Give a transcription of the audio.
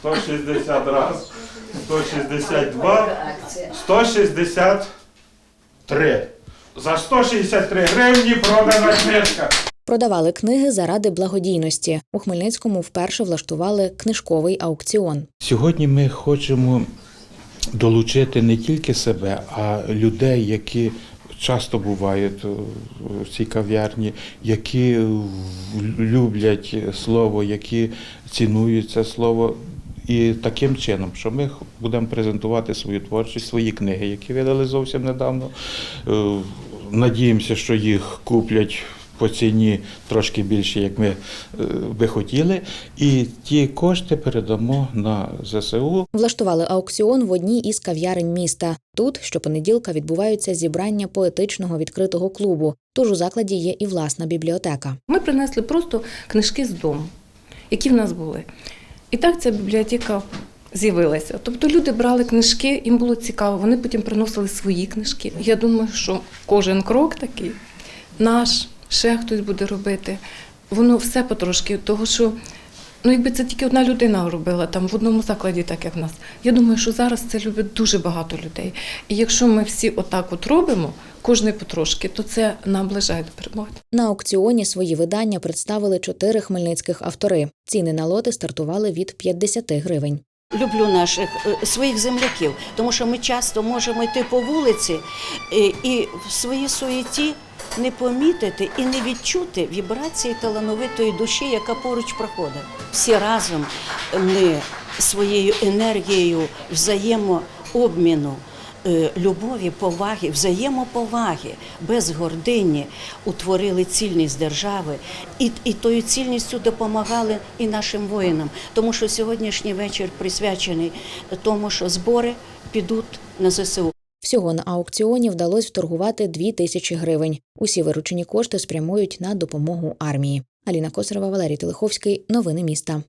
160 раз, 162, 163. За 163 гривні продана книжка. Продавали книги заради благодійності. У Хмельницькому вперше влаштували книжковий аукціон. Сьогодні ми хочемо долучити не тільки себе, а людей, які часто бувають в цій кав'ярні, які люблять слово, які цінують це слово. І таким чином, що ми будемо презентувати свою творчість, свої книги, які видали зовсім недавно. Е, Надіємося, що їх куплять по ціні трошки більше, як ми е, би хотіли. І ті кошти передамо на ЗСУ. Влаштували аукціон в одній із кав'ярень міста. Тут щопонеділка відбуваються зібрання поетичного відкритого клубу. Тож у закладі є і власна бібліотека. Ми принесли просто книжки з дому, які в нас були. І так ця бібліотека з'явилася. Тобто люди брали книжки, їм було цікаво, вони потім приносили свої книжки. Я думаю, що кожен крок такий наш, ще хтось буде робити. Воно все потрошки, того що. Ну, якби це тільки одна людина робила там в одному закладі, так як в нас. Я думаю, що зараз це любить дуже багато людей. І якщо ми всі отак от робимо, кожний потрошки, то це наближає до перемоги. На аукціоні свої видання представили чотири хмельницьких автори. Ціни на лоти стартували від 50 гривень. Люблю наших е, своїх земляків, тому що ми часто можемо йти по вулиці е, і в своїй суєті не помітити і не відчути вібрації талановитої душі, яка поруч проходить. Всі разом ми своєю енергією взаємообміну. Е, Любові, поваги, взаємоповаги, без гордині утворили цільність держави і, і тою цільністю допомагали і нашим воїнам. Тому що сьогоднішній вечір присвячений тому, що збори підуть на ЗСУ. Всього на аукціоні вдалося вторгувати 2 тисячі гривень. Усі виручені кошти спрямують на допомогу армії. Аліна Косарева, Валерій Телеховський. Новини міста.